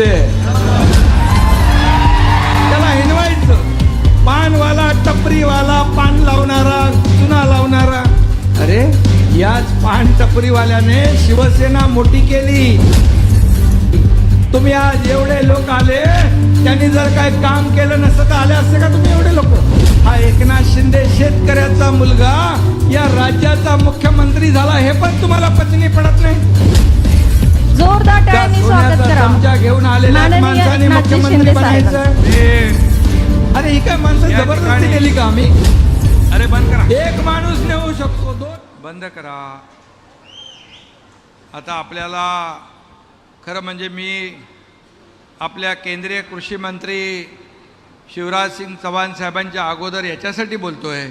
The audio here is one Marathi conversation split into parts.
शिंदे त्याला हिनवायचं पानवाला टपरीवाला पान लावणारा चुना लावणारा. अरे याच पान टपरीवाल्याने शिवसेना मोठी केली. तुम्ही आज एवढे लोक आले त्यांनी जर काय काम केलं नसतं तर आले असते का तुम्ही एवढे लोक? हा एकनाथ शिंदे शेतकऱ्याचा मुलगा या राज्याचा मुख्यमंत्री झाला हे पण तुम्हाला पचनी पडत नाही? जोरदार टाळ्यांनी स्वागत करा. घेऊन आलेल्या माणसाने मुख्यमंत्री. बनायचं. अरे ही काय माणसं जबरदस्ती केली का आम्ही? अरे बंद करा. एक माणूस नेऊ शकतो दोन. बंद करा. आता आपल्याला खरं म्हणजे मी आपल्या केंद्रीय कृषी मंत्री शिवराज सिंग चव्हाण साहेबांच्या अगोदर याच्यासाठी बोलतोय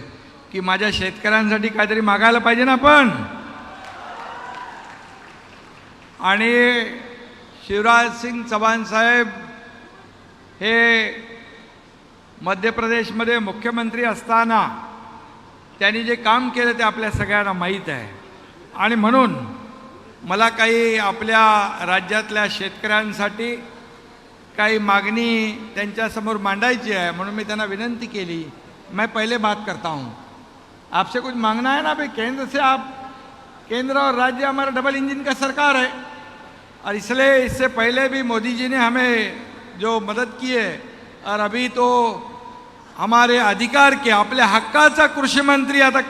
की माझ्या शेतकऱ्यांसाठी काहीतरी मागायला पाहिजे ना आपण? आणि शिवराजसिंग चव्हाणसाहेब हे मध्य प्रदेशमध्ये मुख्यमंत्री असताना त्यांनी जे काम केलं ते आपल्या सगळ्यांना माहीत आहे. आणि म्हणून मला काही आपल्या राज्यातल्या शेतकऱ्यांसाठी काही मागणी त्यांच्यासमोर मांडायची है म्हणून मैं त्यांना विनंती केली. मैं पहले बात करता हूँ. आपसे कुछ मांगना है ना भाई? केंद्र से आप केंद्र और राज्य हमारा डबल इंजन का सरकार है। और इसलिए इससे पहले भी मोदी जी ने हमें जो मदत की है, और अभी तो हमारे अधिकार के आपल्या हक्काचा कृषी मंत्री आता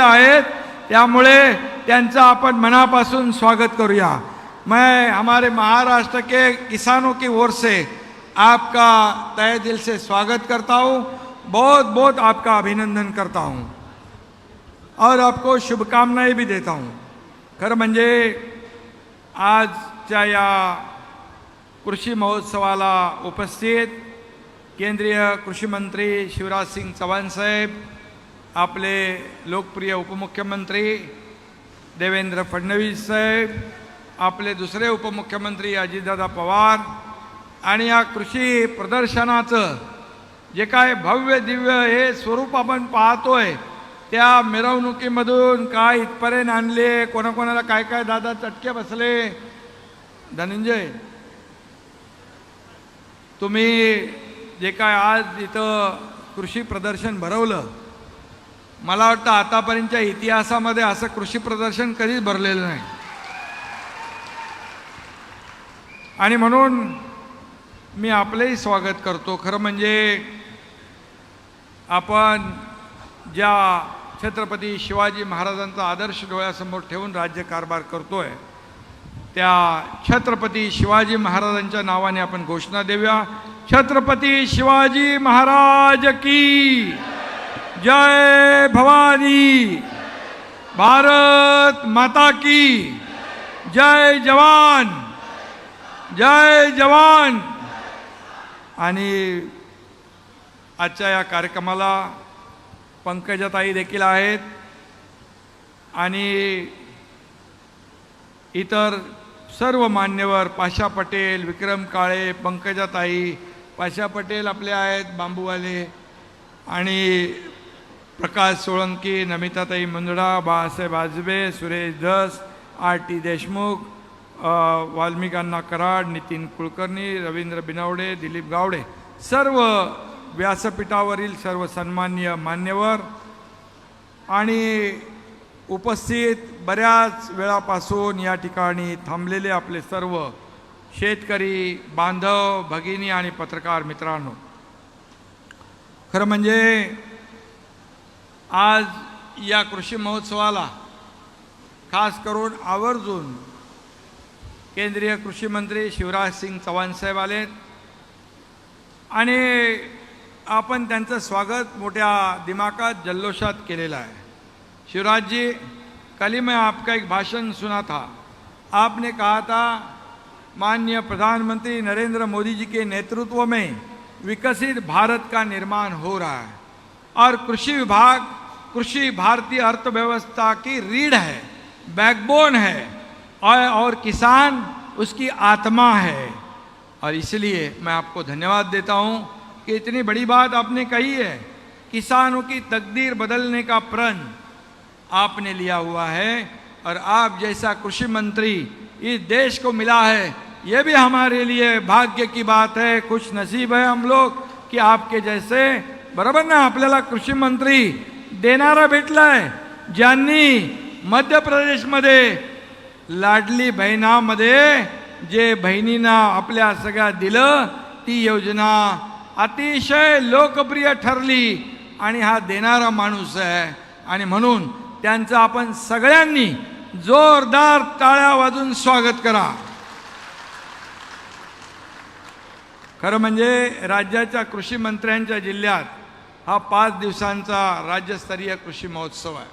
आहेत त्यामुळे त्यांचं आपण मनापासून स्वागत करूया। मैं हमारे महाराष्ट्र के किसानों की ओर से आपका तय दिल से स्वागत करता हूँ बहुत बहुत आपका अभिनंदन करता हूँ। और आपको शुभकामनाएं भी देता हूँ। खरं म्हणजे आजच्या या कृषी महोत्सवाला उपस्थित केंद्रीय कृषी मंत्री शिवराज सिंग चव्हाण साहेब आपले लोकप्रिय उपमुख्यमंत्री देवेंद्र फडणवीस साहेब आपले दुसरे उपमुख्यमंत्री अजितदादा पवार आणि या कृषी प्रदर्शनाचं जे काय भव्य दिव्य हे स्वरूप आपण पाहतोय त्या मिरवणुकीमधून काय इथपर्यंत आणले? कोणाकोणाला काय काय दादा चटके बसले? धनंजय तुम्ही जे काय आज इथं कृषी प्रदर्शन भरवलं मला वाटतं आतापर्यंतच्या इतिहासामध्ये असं कृषी प्रदर्शन कधीच भरलेलं नाही. आणि म्हणून मी आपलंही स्वागत करतो. खरं म्हणजे आपण ज्या छत्रपती शिवाजी महाराजांचा आदर्श डोळ्यासमोर ठेवून राज्यकारभार आहे त्या छत्रपती शिवाजी महाराजांच्या नावाने आपण घोषणा देऊया. छत्रपती शिवाजी महाराज की जय भवानी. भारत माता की जय जवान. जय जवान. आणि आजच्या या कार्यक्रमाला पंकजाताई देखील आहेत. आणि इतर सर्व मान्यवर पाशा पटेल विक्रम काळे पंकजाताई पाशा पटेल आपले आहेत बांबूवाले. आणि प्रकाश सोळंकी नमिताताई मुंदडा बाळासाहेब आजबे सुरेश धस आर टी देशमुख वाल्मिकांना कराड नितीन कुलकर्णी रवींद्र बिनावडे दिलीप गावडे. सर्व व्यासपीठावरील सर्व सन्मान्य मान्यवर आणि उपस्थित बऱ्याच वेळापासून या ठिकाणी थांबलेले आपले सर्व शेतकरी बांधव भगिनी आणि पत्रकार मित्रांनो. खरं म्हणजे आज या कृषी महोत्सवाला खास करून आवर्जून केंद्रीय कृषी मंत्री शिवराज सिंग चौहान साहेब आणि त्यांचं स्वागत मोठ्या दिमाकात जल्लोषात केलेलं आहे. शिवराज जी कल ही मैं आपका एक भाषण सुना था. आपने कहा था माननीय प्रधानमंत्री नरेंद्र मोदी जी के नेतृत्व में विकसित भारत का निर्माण हो रहा है और कृषि विभाग कृषि भारतीय अर्थव्यवस्था की रीढ़ है बैकबोन है और, और किसान उसकी आत्मा है। और इसलिए मैं आपको धन्यवाद देता हूँ। कि इतनी बड़ी बात आपने कही है, किसानों की तकदीर बदलने का प्रण आपने लिया हुआ है और आप जैसा कृषि मंत्री इस देश को मिला है, ये भी हमारे लिए भाग्य की बात है। खुश नसीब है हम लोग की आपके जैसे बरोबर ना आपल्याला कृषी मंत्री देणारा भेटलाय, ज्यांनी मध्य प्रदेशमध्ये लाडली बहिणामध्ये जे बहिणींना आपल्या सगळ्या दिलं, ती योजना अतिशय लोकप्रिय ठरली आणि हा देणारा माणूस आहे. आणि म्हणून त्यांचं आपण सगळ्यांनी जोरदार टाळ्या वाजून स्वागत करा. खरं म्हणजे राज्याच्या कृषी मंत्र्यांच्या जिल्ह्यात हा पाच दिवसांचा राज्यस्तरीय कृषी महोत्सव आहे.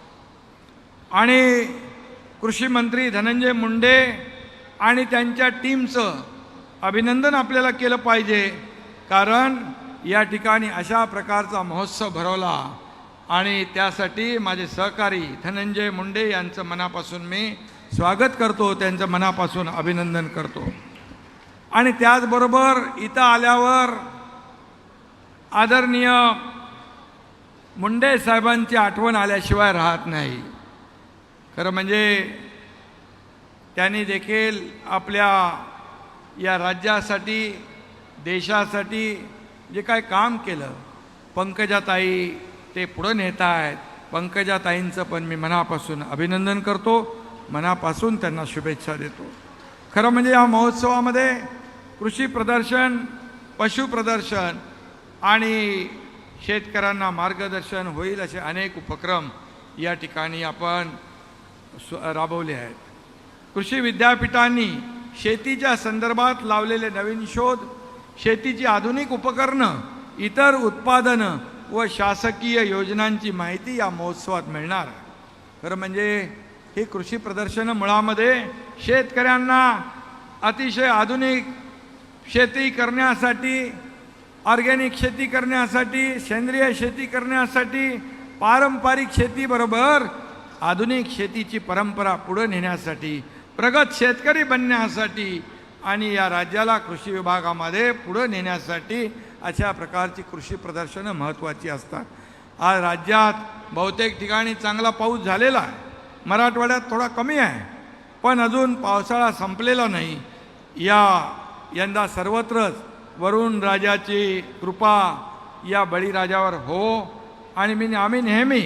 आणि कृषी मंत्री धनंजय मुंडे आणि त्यांच्या टीमचं अभिनंदन आपल्याला केलं पाहिजे. कारण या ठिकाणी अशा प्रकारचा महोत्सव भरवला आणि त्यासाठी माझे सहकारी धनंजय मुंडे यांचं मनापासून मी स्वागत करतो त्यांचं मनापासून अभिनंदन करतो. आणि त्याचबरोबर इथं आल्यावर आदरणीय मुंडे साहेबांची आठवण आल्याशिवाय राहत नाही. खरं म्हणजे त्यांनी देखील आपल्या या राज्यासाठी देशासाठी जे काय काम केलं पंकजाताई ते पुढं नेत आहेत पंकजाताईंचं पण मी मनापासून अभिनंदन करतो मनापासून त्यांना शुभेच्छा देतो. खरं म्हणजे या महोत्सवामध्ये कृषी प्रदर्शन पशु प्रदर्शन आणि शेतकऱ्यांना मार्गदर्शन होईल असे अनेक उपक्रम या ठिकाणी आपण स्व राबवले आहेत. कृषी विद्यापीठांनी शेतीच्या संदर्भात लावलेले नवीन शोध शेतीची आधुनिक उपकरणं इतर उत्पादनं व शासकीय योजनांची माहिती या महोत्सवात मिळणार. खरं म्हणजे ही कृषी प्रदर्शनं मुळामध्ये शेतकऱ्यांना अतिशय आधुनिक शेती करण्यासाठी ऑर्गॅनिक शेती करण्यासाठी सेंद्रिय शेती करण्यासाठी पारंपरिक शेतीबरोबर आधुनिक शेतीची परंपरा पुढे नेण्यासाठी प्रगत शेतकरी बनण्यासाठी आणि या राज्याला कृषी विभागामध्ये पुढं नेण्यासाठी अशा प्रकारची कृषी प्रदर्शनं महत्त्वाची असतात. आज राज्यात बहुतेक ठिकाणी चांगला पाऊस झालेला आहे. मराठवाड्यात थोडा कमी आहे. पण अजून पावसाळा संपलेला नाही. या यंदा सर्वत्रच वरुण राजाची कृपा या बळीराजावर हो. आणि मी आम्ही नेहमी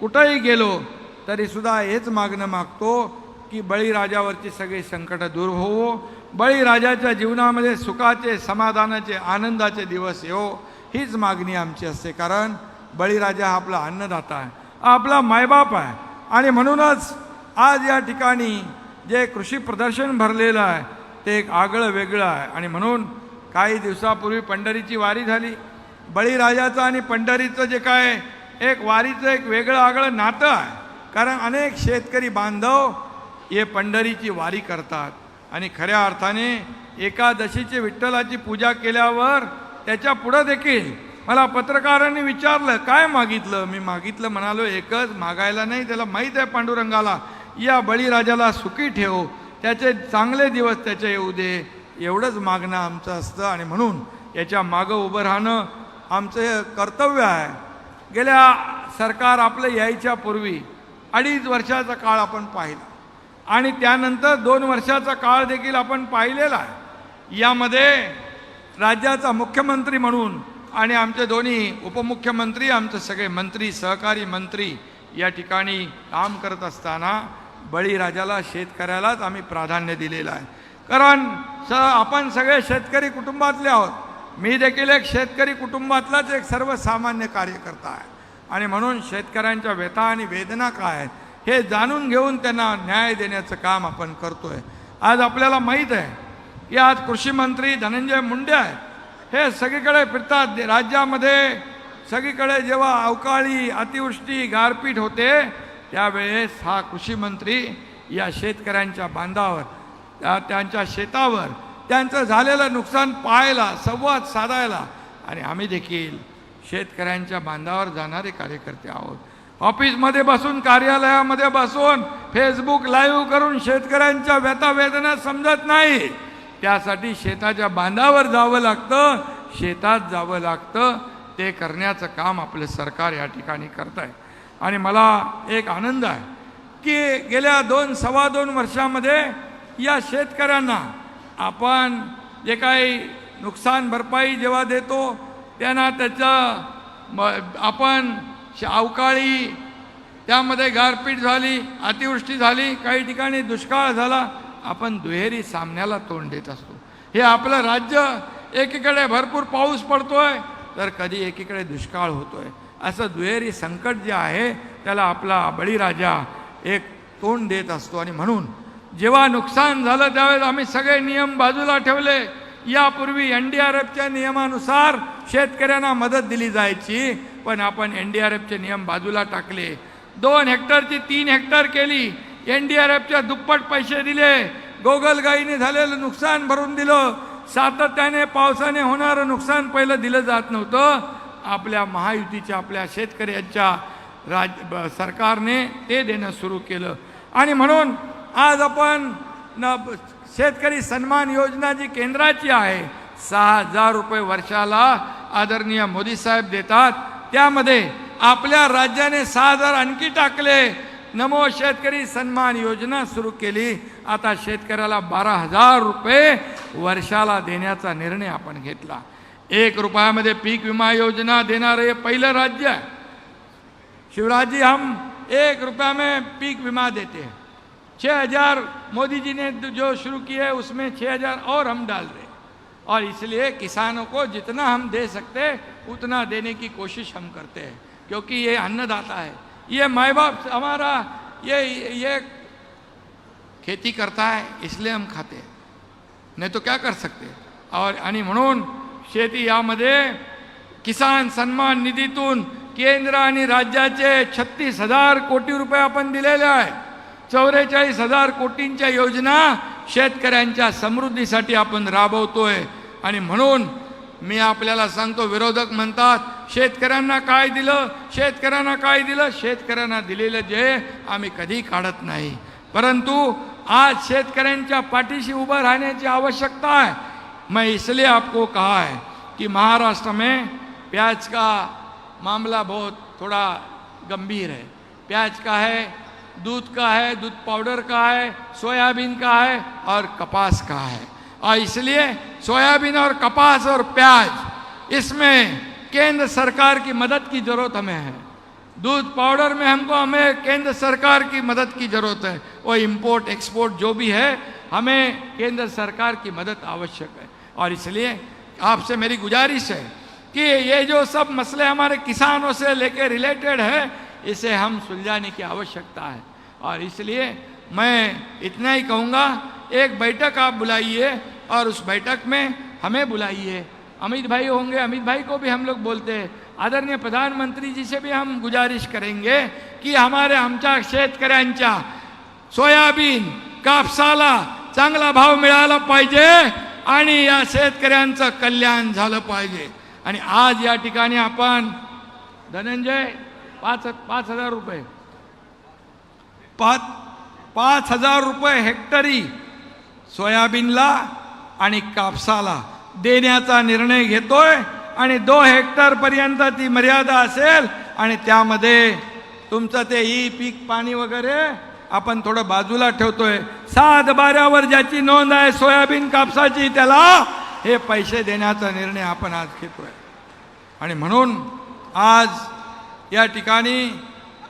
कुठंही गेलो तरीसुद्धा हेच मागणं मागतो की बळीराजावरची सगळी संकटं दूर होवो. बळीराजाच्या जीवनामध्ये सुखाचे समाधानाचे आनंदाचे दिवस येवो हीच मागणी आमची असते. कारण बळीराजा हा आपला अन्नदाता आहे. आपला मायबाप आहे. आणि म्हणूनच आज या ठिकाणी जे कृषी प्रदर्शन भरलेलं आहे ते एक आगळं वेगळं आहे. आणि म्हणून काही दिवसापूर्वी पंढरीची वारी झाली. बळीराजाचं आणि पंढरीचं जे काय एक वारीचं एक वेगळं आगळं नातं आहे. कारण अनेक शेतकरी बांधव हे पंढरीची वारी करतात. आणि खऱ्या अर्थाने एकादशीची विठ्ठलाची पूजा केल्यावर त्याच्या पुढं देखील मला पत्रकारांनी विचारलं काय मागितलं? मी मागितलं म्हणालो एकच मागायला नाही त्याला माहीत आहे पांडुरंगाला. या बळीराजाला सुखी ठेव. त्याचे चांगले दिवस त्याचे येऊ दे. एवढंच मागणं आमचं असतं आणि म्हणून याच्या मागं उभं राहणं आमचं कर्तव्य आहे. गेल्या सरकार आपलं यायच्या पूर्वी अडीच वर्षाचा काळ आपण पाहिला. आणि त्यानंतर दोन वर्षाचा काळ देखील आपण पाहिलेला आहे. यामध्ये राज्याचा मुख्यमंत्री म्हणून आणि आमचे दोन्ही उपमुख्यमंत्री आमचे सगळे मंत्री सहकारी मंत्री या ठिकाणी काम करत असताना बळीराजाला शेतकऱ्यालाच आम्ही प्राधान्य दिलेलं आहे. कारण स आपण सगळे शेतकरी कुटुंबातले आहोत. मी देखील एक शेतकरी कुटुंबातलाच एक सर्वसामान्य कार्यकर्ता आहे. आणि म्हणून शेतकऱ्यांच्या व्यथा आणि वेदना काय आहेत हे जाणून घेऊन त्यांना न्याय देण्याचं काम आपण करतोय. आज आपल्याला माहीत आहे की आज कृषी मंत्री धनंजय मुंडे आहेत. हे सगळीकडे फिरतात. राज्यामध्ये सगळीकडे जेव्हा अवकाळी अतिवृष्टी गारपीट होते त्यावेळेस हा कृषी मंत्री या शेतकऱ्यांच्या बांधावर त्यांच्या शेतावर त्यांचं झालेलं नुकसान पाहायला संवाद साधायला आणि आम्ही देखील शेतकऱ्यांच्या बांधावर जाणारे कार्यकर्ते आहोत. ऑफिसमध्ये बसून कार्यालयामध्ये बसून फेसबुक लाईव्ह करून शेतकऱ्यांच्या व्यथावेदना समजत नाही. त्यासाठी शेताच्या बांधावर जावं लागतं शेतात जावं लागतं. ते करण्याचं काम आपलं सरकार या ठिकाणी करत आहे आणि मला एक आनंद आहे की गेल्या दोन सव्वा दोन वर्षामध्ये या शेतकऱ्यांना आपण जे काही नुकसान भरपाई जेव्हा देतो त्यांना त्याचं आपण अवकाळी त्यामध्ये गारपीट झाली अतिवृष्टी झाली काही ठिकाणी दुष्काळ झाला आपण दुहेरी सामन्याला तोंड देत असतो. हे आपलं राज्य एकीकडे भरपूर पाऊस पडतोय तर कधी एकीकडे दुष्काळ होतोय. असं दुहेरी संकट जे आहे त्याला आपला बळीराजा एक तोंड देत असतो. आणि म्हणून जेव्हा नुकसान झालं त्यावेळेस आम्ही सगळे नियम बाजूला ठेवले. यापूर्वी एन डी आर एफच्या नियमानुसार शेतकऱ्यांना मदत दिली जायची पण आपण एन डी आर एफचे नियम बाजूला टाकले. दोन हेक्टरची तीन हेक्टर केली. एन डी आर एफच्या दुप्पट पैसे दिले. गोगलगाईने झालेलं नुकसान भरून दिलं. सातत्याने पावसाने होणारं नुकसान पहिलं दिलं जात नव्हतं. आपल्या महायुतीच्या आपल्या शेतकऱ्यांच्या राज सरकारने ते देणं सुरू केलं. आणि म्हणून आज आपण न शेतकरी सन्मान योजना जी केंद्राची आहे सहा हजार रुपये वर्षाला आदरणीय मोदी साहेब देतात. त्यामध्ये आपल्या राज्याने सहा हजार आणखी टाकले. नमो शेतकरी सन्मान योजना सुरू केली. आता शेतकऱ्याला बारा हजार रुपये वर्षाला देण्याचा निर्णय आपण घेतला. एक रुपयामध्ये पीक विमा योजना देणारं हे पहिलं राज्य आहे. शिवराजी हम एक रुपया में पीक विमा देते. हैं छः हज़ार मोदी जी ने जो शुरू किया है, उसमें छः हज़ार और हम डाल रहे हैं। और इसलिए किसानों को जितना हम दे सकते उतना देने की कोशिश हम करते हैं। क्योंकि ये अन्नदाता है। ये माए बाप हमारा ये ये खेती करता है, इसलिए हम खाते हैं। नाही तो क्या कर सकते और आणि म्हणून शेती यामध्ये किसान सन्मान निधीतून केंद्र आणि राज्याचे छत्तीस हज़ार कोटी रुपये आपण दिलेले आहे चौवेचाळीस हजार कोटींच्या योजना शेतकऱ्यांच्या समृद्धीसाठी आपण राबवतोय. आणि म्हणून मी आपल्याला सांगतो विरोधक म्हणतात शेतकऱ्यांना काय दिलं? शेतकऱ्यांना काय दिलं? शेतकऱ्यांना दिलेलं जे आम्ही कधी काढत नाही. परंतु आज शेतकऱ्यांच्या पाठीशी उभं राहण्याची आवश्यकता है मैं इसलिए आपको कहा है कि महाराष्ट्र में प्याज का मामला बहुत थोड़ा गंभीर है। प्याज का है दूध का है, दूध पाउडर का है, सोयाबीन का है और कपास का है। और इसलिए सोयाबीन और कपास और प्याज, इसमें केंद्र सरकार की मदद की ज़रूरत हमें है। दूध पाउडर में हमको, हमें केंद्र सरकार की मदद की ज़रूरत है। वो इंपोर्ट एक्सपोर्ट जो भी है, हमें केंद्र सरकार की मदद आवश्यक है। और इसलिए आपसे मेरी गुजारिश है कि ये जो सब मसले हमारे किसानों से लेकर रिलेटेड है, इसे हम सुलझाने की आवश्यकता है। और इसलिए मैं इतना ही कहूँगा एक बैठक आप बुलाइए और उस बैठक में हमें बुलाइए। अमित भाई होंगे अमित भाई को भी हम लोग बोलते हैं। आदरणीय प्रधानमंत्री जी से भी हम गुजारिश करेंगे की हमारे आमच्या शेतकऱ्यांच्या सोयाबीन कापसाला चांगला भाव मिळाला पाहिजे आणि या शेतकऱ्यांचं कल्याण झालं पाहिजे. आणि आज या ठिकाणी आपण धनंजय पाच पाच हजार रुपये पाच पाच हजार रुपये हेक्टरी सोयाबीनला आणि कापसाला देण्याचा निर्णय घेतोय आणि दो हेक्टरपर्यंत ती मर्यादा असेल आणि त्यामध्ये तुमचं ते ई पीक पाणी वगैरे आपण थोडं बाजूला ठेवतोय. सात बाऱ्यावर ज्याची नोंद आहे सोयाबीन कापसाची त्याला हे पैसे देण्याचा निर्णय आपण आज घेतोय. आणि म्हणून आज या ठिकाणी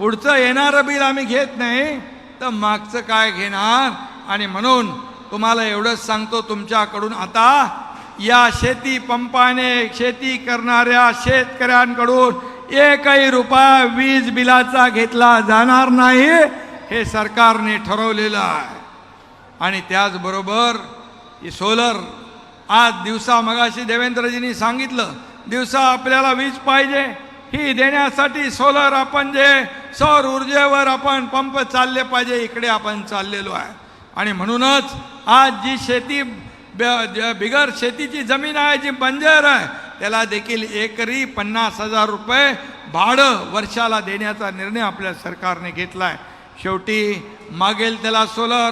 पुढचं येणारं बिल आम्ही घेत नाही तर मागचं काय घेणार? आणि म्हणून तुम्हाला एवढंच सांगतो तुमच्याकडून आता या शेती पंपाने शेती करणाऱ्या शेतकऱ्यांकडून एकही रुपया वीज बिलाचा घेतला जाणार नाही हे सरकारने ठरवलेलं आहे. आणि त्याचबरोबर सोलर आज दिवसा मगाशी देवेंद्रजींनी सांगितलं दिवसा आपल्याला वीज पाहिजे. ही देण्यासाठी सोलर आपण जे सौर ऊर्जेवर आपण पंप चालले पाहिजे इकडे आपण चाललेलो आहे. आणि म्हणूनच आज जी शेती ब- ज- बिगर शेतीची जमीन आहे जी बंजर आहे त्याला देखील एकरी पन्नास हजार रुपये भाडं वर्षाला देण्याचा निर्णय आपल्या सरकारने घेतला आहे शेवटी मागेल त्याला सोलर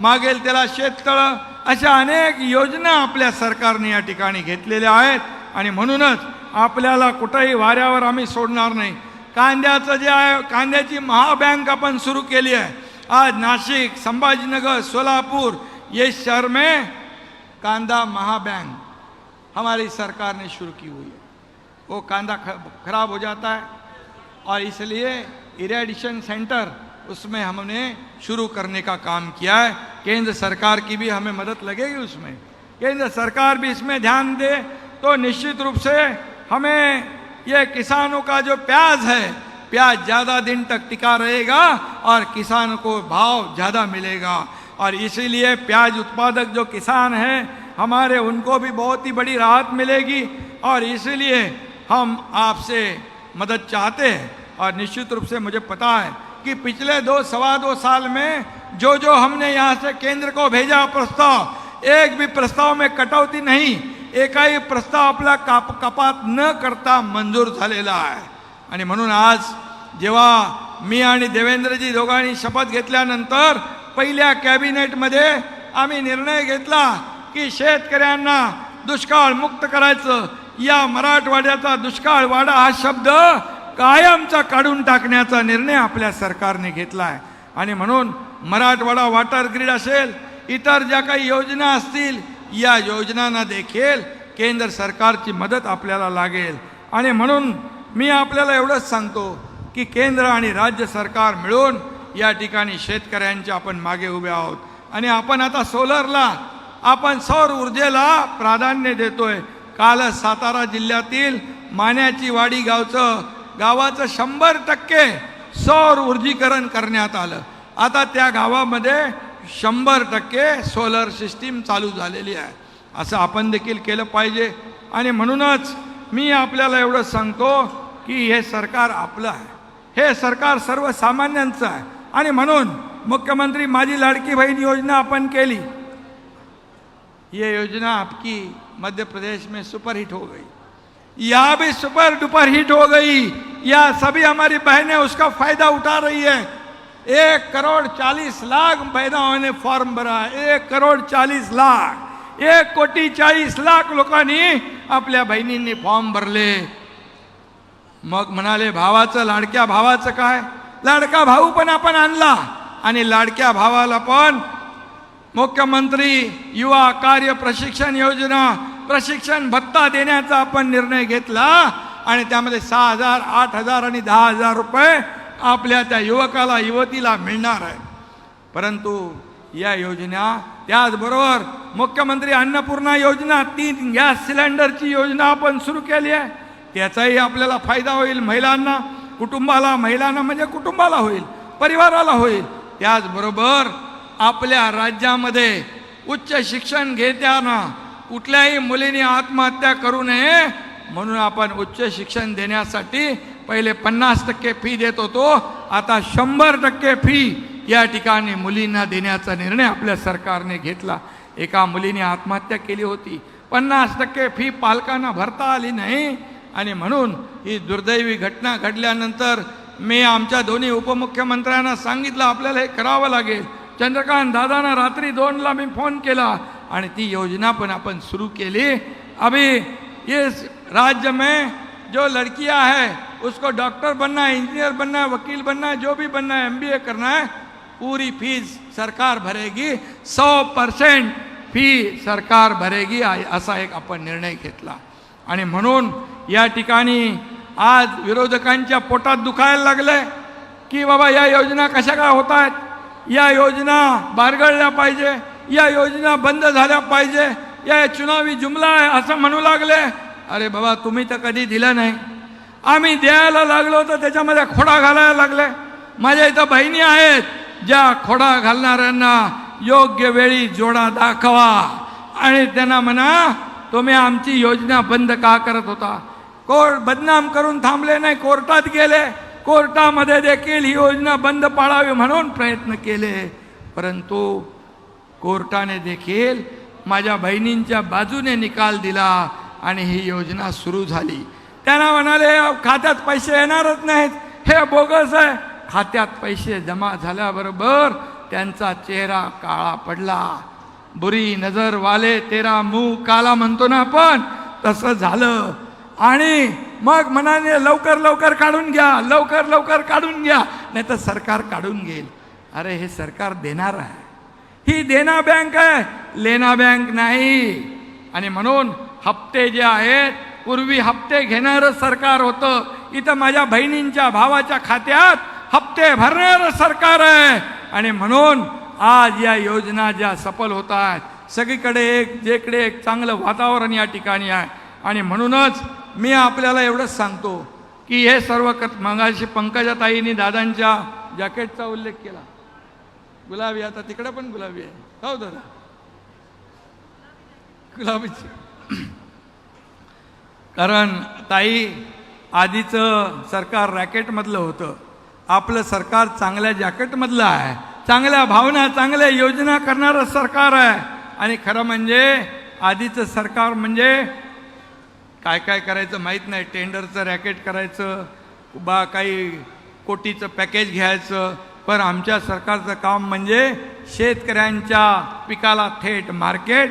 मागेल त्याला शेततळं अशा अनेक योजना आपल्या सरकारने या ठिकाणी घेतलेल्या आहेत. आणि म्हणूनच आपल्याला कुठंही वाऱ्यावर आम्ही सोडणार नाही. कांद्याचं जे आहे कांद्याची महाबँक आपण सुरू केली आहे. आज नाशिक संभाजीनगर सोलापुर ये शहर में कांदा महाबैंक. हमारी सरकार ने शुरू की हुई है। वो कांदा ख- खराब हो जाता है और इसलिए इरेडिशन सेंटर उसमें हमने शुरू करने का काम किया है। केंद्र सरकार की भी हमें मदद लगेगी उसमें। केंद्र सरकार भी इसमें ध्यान दे तो निश्चित रूप से हमें ये किसानों का जो प्याज है, प्याज ज़्यादा दिन तक टिका रहेगा और किसान को भाव ज़्यादा मिलेगा। और इसीलिए प्याज उत्पादक जो किसान हैं, हमारे उनको भी बहुत ही बड़ी राहत मिलेगी और इसलिए हम आपसे मदद चाहते हैं। और निश्चित रूप से मुझे पता है कि पिछले दो, सवा दो साल में जो जो हमने यहाँ से केंद्र को भेजा प्रस्ताव, एक भी प्रस्ताव में कटौती नहीं एकही प्रस्ताव आपला काप कपात न करता मंजूर झालेला आहे. आणि म्हणून आज जेव्हा मी आणि देवेंद्रजी दोघांनी शपथ घेतल्यानंतर पहिल्या कॅबिनेटमध्ये आम्ही निर्णय घेतला की शेतकऱ्यांना दुष्काळ मुक्त करायचं. या मराठवाड्याचा दुष्काळ वाडा हा शब्द कायमचा काढून टाकण्याचा निर्णय आपल्या सरकारने घेतला आहे आणि म्हणून मराठवाडा वॉटर ग्रीड असेल इतर ज्या काही योजना असतील या योजनांना देखील केंद्र सरकारची मदत आपल्याला लागेल. आणि म्हणून मी आपल्याला एवढंच सांगतो की केंद्र आणि राज्य सरकार मिळून या ठिकाणी शेतकऱ्यांच्या आपण मागे उभे आहोत. आणि आपण आता सोलरला आपण सौर ऊर्जेला प्राधान्य देतोय. कालच सातारा जिल्ह्यातील मान्याची वाडी गावचं गावाचं शंभर टक्के सौर ऊर्जीकरण करण्यात आलं. आता त्या गावामध्ये शंभर टक्के सोलर सिस्टीम चालू झालेली आहे. असं आपण देखील केलं पाहिजे. आणि म्हणूनच मी आपल्याला एवढं सांगतो की हे सरकार आपलं आहे. हे सरकार सर्वसामान्यांचं आहे. आणि म्हणून मुख्यमंत्री माझी लाडकी बहीण योजना आपण केली. ये योजना आपकी मध्य प्रदेश में सुपर हिट हो गई. या भी सुपर डुपर हिट हो गई. या सभी हमारी बहनें उसका फायदा उठा रही है. एक करोड़ चालीस लाख महिलाओं ने फॉर्म भरा एक करोड़ चालीस लाख। एक कोटी चाळीस लाख लोकांनी आपल्या बहिणींनी फॉर्म भरले। मग म्हणाले भावाचं लाडक्या भावाचं काय? लाडका भाऊ पण आपण आणला आणि लाडक्या भावाला पण. मुख्यमंत्री युवा कार्य प्रशिक्षण योजना प्रशिक्षण भत्ता देण्याचा आपण निर्णय घेतला आणि त्यामध्ये सहा हजार आठ हजार आणि दहा हजार रुपये आपल्या त्या युवकाला युवतीला मिळणार आहे. परंतु या योजना त्याचबरोबर मुख्यमंत्री अन्नपूर्णा योजना तीन गॅस सिलेंडरची योजना आपण सुरू केली आहे. त्याचाही आपल्याला फायदा होईल महिलांना कुटुंबाला महिलांना म्हणजे कुटुंबाला होईल परिवाराला होईल. त्याचबरोबर आपल्या राज्यामध्ये उच्च शिक्षण घेताना कुठल्याही मुलीने आत्महत्या करू नये म्हणून आपण उच्च शिक्षण देण्यासाठी पहिले पन्नास टक्के फी देत होतो आता शंभर टक्के फी या ठिकाणी मुलींना देण्याचा निर्णय आपल्या सरकारने घेतला. एका मुलीने आत्महत्या केली होती. पन्नास टक्के फी पालकांना भरता आली नाही. आणि म्हणून ही दुर्दैवी घटना घडल्यानंतर मी आमच्या दोन्ही उपमुख्यमंत्र्यांना सांगितलं आपल्याला हे करावं लागेल. चंद्रकांत दादांना रात्री दोनला मी फोन केला आणि ती योजना पण आपण सुरू केली. अभी इस राज्य में जो लड़कियां है उसको डॉक्टर बनना है इंजीनियर बनना है वकील बनना है जो भी बनना है एमबीए करना है पूरी फीस सरकार भरेगी सौ परसेंट फी सरकार भरेगी असा एक आपण निर्णय घेतला. आणि म्हणून या ठिकाणी आज विरोधकांच्या पोटात दुखायला लागलंय की बाबा या योजना कशा काय होत आहेत या योजना बारगळल्या पाहिजे या योजना बंद झाल्या पाहिजे या चुनावी जुमला आहे असं म्हणू लागले. अरे बाबा तुम्ही तर कधी दिलं नाही. आम्ही द्यायला लागलो तर त्याच्यामध्ये खोडा घालायला लागले. माझ्या इथं बहिणी आहेत ज्या खोडा घालणाऱ्यांना योग्य वेळी जोडा दाखवा. आणि त्यांना म्हणा तुम्ही आमची योजना बंद का करत होता? कोर्ट बदनाम करून थांबले नाही कोर्टात गेले. कोर्टामध्ये देखील ही योजना बंद पाडावी म्हणून प्रयत्न केले. परंतु कोर्टाने देखील माझ्या बहिणींच्या बाजूने निकाल दिला आणि ही योजना सुरू झाली. त्यांना म्हणाले खात्यात पैसे येणारच नाहीत. हे बोगस आहे. खात्यात पैसे जमा झाल्याबरोबर त्यांचा चेहरा काळा पडला. बुरी नजर वाले तेरा मुंह काला म्हणतो ना आपण तसं झालं. आणि मग म्हणाले लवकर लवकर काढून घ्या लवकर लवकर काढून घ्या नाही तर सरकार काढून घेईल. अरे हे सरकार देणार आहे. ही देना बँक आहे. लेना बँक नाही. आणि म्हणून हप्ते जे आहेत पूर्वी हप्ते घेणारं सरकार होतं. इथं माझ्या बहिणींच्या भावाच्या खात्यात हप्ते भरणारं सरकार आहे. आणि म्हणून आज या योजना ज्या सफल होत आहेत सगळीकडे एक जेकडे एक चांगलं वातावरण या ठिकाणी आहे. आणि म्हणूनच मी आपल्याला एवढंच सांगतो की हे सर्व कथ मगाशी पंकजाताईंनी दादांच्या जॅकेटचा उल्लेख केला. गुलाबी आता तिकडे पण गुलाबी आहे. हो दादा. गुलाबीची. कारण ताई आधीचं सरकार रॅकेटमधलं होतं. आपलं सरकार चांगल्या जॅकेटमधलं आहे. चांगल्या भावना चांगल्या योजना करणारं सरकार आहे. आणि खरं म्हणजे आधीचं सरकार म्हणजे काय काय करायचं माहीत नाही. टेंडरचं रॅकेट करायचं बा काही कोटीचं पॅकेज घ्यायचं. पण आमच्या सरकारचं काम म्हणजे शेतकऱ्यांच्या पिकाला थेट मार्केट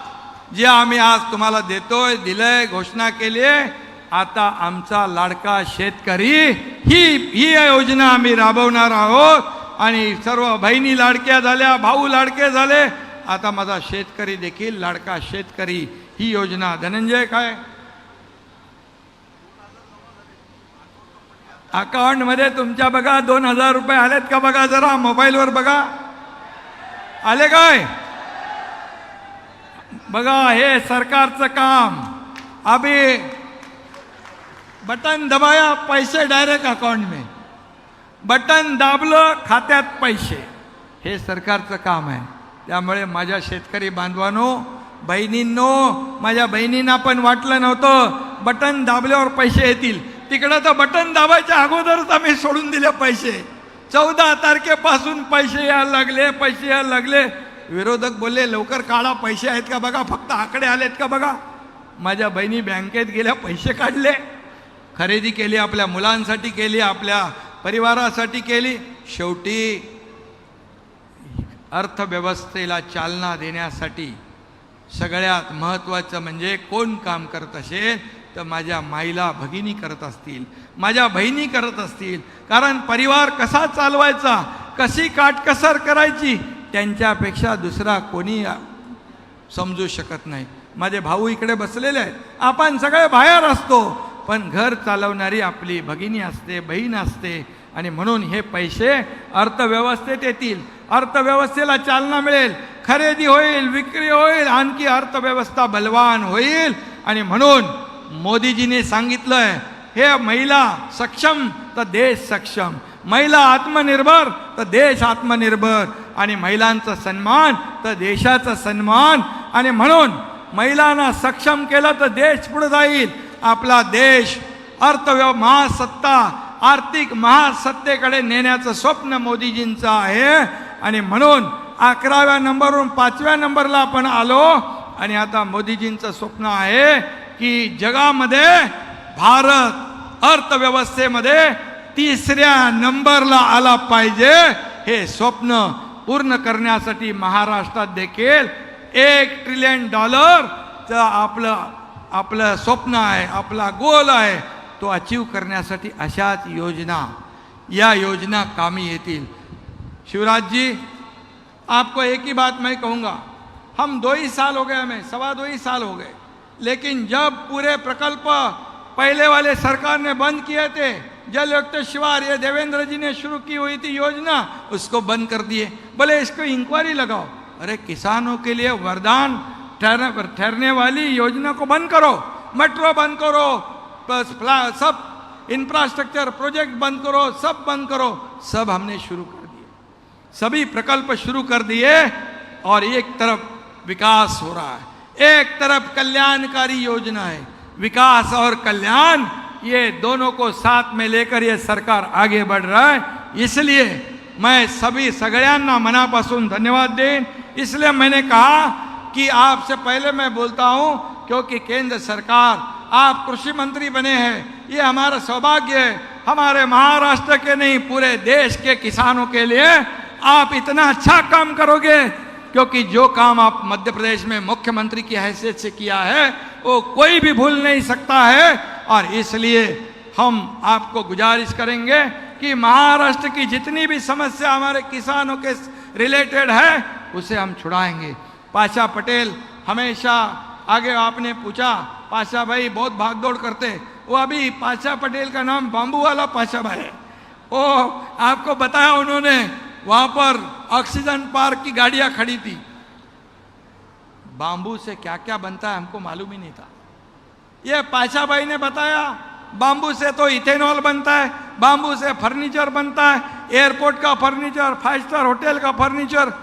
जे आम्ही आज तुम्हाला देतोय दिलंय घोषणा केली आहे आता आमचा लाडका शेतकरी ही ही योजना आम्ही राबवणार आहोत. आणि सर्व बहिणी लाडक्या झाल्या भाऊ लाडके झाले आता माझा शेतकरी देखील लाडका शेतकरी ही योजना धनंजय काय? अकाउंटमध्ये तुमच्या बघा दोन हजार रुपये आलेत का बघा जरा मोबाईलवर बघा. आले काय? बघा हे सरकारचं काम. अभी बटन दबाया पैसे डायरेक्ट अकाउंट में. बटन दाबलं खात्यात पैसे. हे सरकारचं काम आहे. त्यामुळे माझ्या शेतकरी बांधवानो बहिणींनो माझ्या बहिणींना पण वाटलं नव्हतं बटन दाबल्यावर पैसे येतील. तिकडं तर बटन दाबायच्या अगोदरच आम्ही सोडून दिले पैसे. चौदा तारखेपासून पैसे यायला लागले पैसे यायला लागले. विरोधक बोलले लवकर काढा पैसे आहेत का बघा फक्त आकडे आलेत का बघा. माझ्या बहिणी बँकेत गेल्या पैसे काढले. खरेदी केली आपल्या मुलांसाठी केली आपल्या परिवारासाठी केली. शेवटी अर्थव्यवस्थेला चालना देण्यासाठी सगळ्यात महत्त्वाचं म्हणजे कोण काम करत असेल तर माझ्या माईला भगिनी करत असतील. माझ्या बहिणी करत असतील. कारण परिवार कसा चालवायचा कशी काटकसर करायची त्यांच्यापेक्षा दुसरा कोणी समजू शकत नाही. माझे भाऊ इकडे बसलेले आहेत. आपण सगळे बाहेर असतो. पण घर चालवणारी आपली भगिनी असते बहीण असते. आणि म्हणून हे पैसे अर्थव्यवस्थेत येतील. अर्थव्यवस्थेला चालना मिळेल. खरेदी होईल विक्री होईल आणखी अर्थव्यवस्था बलवान होईल. आणि म्हणून मोदीजीने सांगितलंय हे महिला सक्षम तर देश सक्षम. महिला आत्मनिर्भर तर देश आत्मनिर्भर. आणि महिलांचा सन्मान तर देशाचा सन्मान. आणि म्हणून महिलांना सक्षम केलं तर देश पुढे जाईल. आपला देश अर्थव्यव महासत्ता आर्थिक महासत्तेकडे नेण्याचं स्वप्न मोदीजींचं आहे. आणि म्हणून अकराव्या नंबरवरून पाचव्या नंबरला आपण आलो. आणि आता मोदीजींचं स्वप्न आहे की जगामध्ये भारत अर्थव्यवस्थेमध्ये तिसऱ्या नंबरला आला पाहिजे. हे स्वप्न पूर्ण करण्यासाठी महाराष्ट्रात देखील एक ट्रिलियन डॉलरचं आपलं आपलं स्वप्न आहे आपला गोल आहे तो अचीव करण्यासाठी अशाच योजना या योजना कामी येतील. शिवराज जी आपको एक ही बात मैं कहूँगा हम दो ही साल हो गए हमें सवा दो ही साल हो गए लेकिन जब पूरे प्रकल्प पहले वाले सरकार ने बंद किए थे जल युक्त शिवार ये देवेंद्र जी ने शुरू की हुई थी योजना, उसको बंद कर दिए। बोले, इसको इंक्वायरी लगाओ। अरे, किसानों के लिए वरदान, ठहरने ठहरने वाली योजना को बंद करो। मेट्रो बंद करो सब इंफ्रास्ट्रक्चर प्रोजेक्ट बंद करो, सब बंद करो। सब हमने शुरू कर दिए। सभी प्रकल्प शुरू कर दिए और एक तरफ़ विकास हो रहा है। एक तरफ़ कल्याणकारी योजना है। विकास और कल्याण ये दोनों को साथ में लेकर ये सरकार आगे बढ़ रहा है। इसलिए मैं सभी सगळ्यांना मनापासून धन्यवाद दें इसलिए मैंने कहा कि आपसे पहले मैं बोलता हूँ, क्योंकि केंद्र सरकार, आप कृषि मंत्री बने हैं, ये हमारा सौभाग्य है। हमारे महाराष्ट्र के नहीं, पूरे देश के किसानों के लिए आप इतना अच्छा काम करोगे, क्योंकि जो काम आप मध्य प्रदेश में मुख्यमंत्री की हैसियत से किया है, वो कोई भी भूल नहीं सकता है। और इसलिए हम आपको गुजारिश करेंगे कि महाराष्ट्र की जितनी भी समस्या हमारे किसानों के रिलेटेड है, उसे हम छुड़ाएँगे। पाशा पटेल हमेशा आगे आपने पूछा, पाशा भाई बहुत भागदौड़ करते। वो अभी पाशा पटेल का नाम बाम्बू वाला पाशा भाई है। वो आपको बताया उन्होंने, वहाँ पर ऑक्सीजन पार्क की गाड़ियाँ खड़ी थी। बाम्बू से क्या क्या बनता है हमको मालूम ही नहीं था। ये पाशा भाई ने बताया बाम्बू से तो इथेनॉल बनता है बाम्बू से फर्नीचर बनता है, एयरपोर्ट का फर्नीचर, फाइव स्टार होटल का फर्नीचर।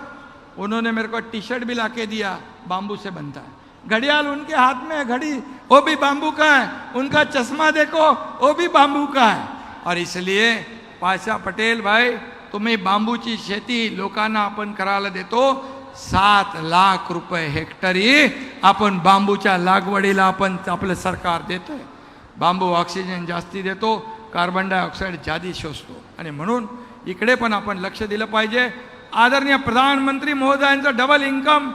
उन्होंने मेरे को टी शर्ट भी ला के दिया बाम्बू से बनता है। घड़ियाल उनके हाथ में है, घड़ी, वो भी बाम्बू का है। उनका चश्मा देखो, वो भी बाम्बू का है। और इसलिए, पाशा पटेल भाई, तुम्हें तुम्ही बांबूची शेती लोकांना आपण करायला देतो सात लाख रुपये हेक्टरी आपण बांबूच्या लागवडीला आपण आपलं सरकार देतोय. बांबू ऑक्सिजन जास्ती देतो कार्बन डायऑक्साईड जादी शोषतो. आणि म्हणून इकडे पण आपण लक्ष दिलं पाहिजे. आदरणीय प्रधानमंत्री महोदयांचं डबल इन्कम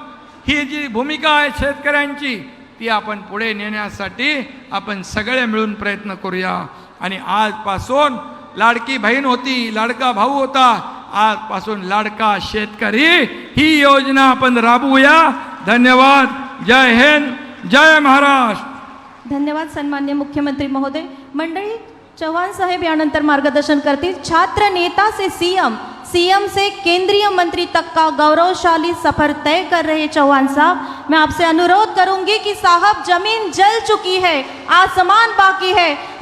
ही जी भूमिका आहे शेतकऱ्यांची ती आपण पुढे नेण्यासाठी आपण सगळे मिळून प्रयत्न करूया. आणि आजपासून लाडकी बहीण होती लाडका भाऊ होता आजपासून लाडका शेतकरी ही योजना आपण राबवूया. धन्यवाद. जय हिंद. जय महाराष्ट्र. धन्यवाद सन्मान्य मुख्यमंत्री महोदय. मंडळी, चव्हाण साहेब यानंतर मार्गदर्शन करतील. छात्र नेता से सीएम. सीएम से केंद्रीय मंत्री तक का गौरवशाली सफ़र तय कर रहे चौहान साहब. मैं आपसे अनुरोध करूँगी कि साहब, ज़मीन जल चुकी है, आसमान बाकी है.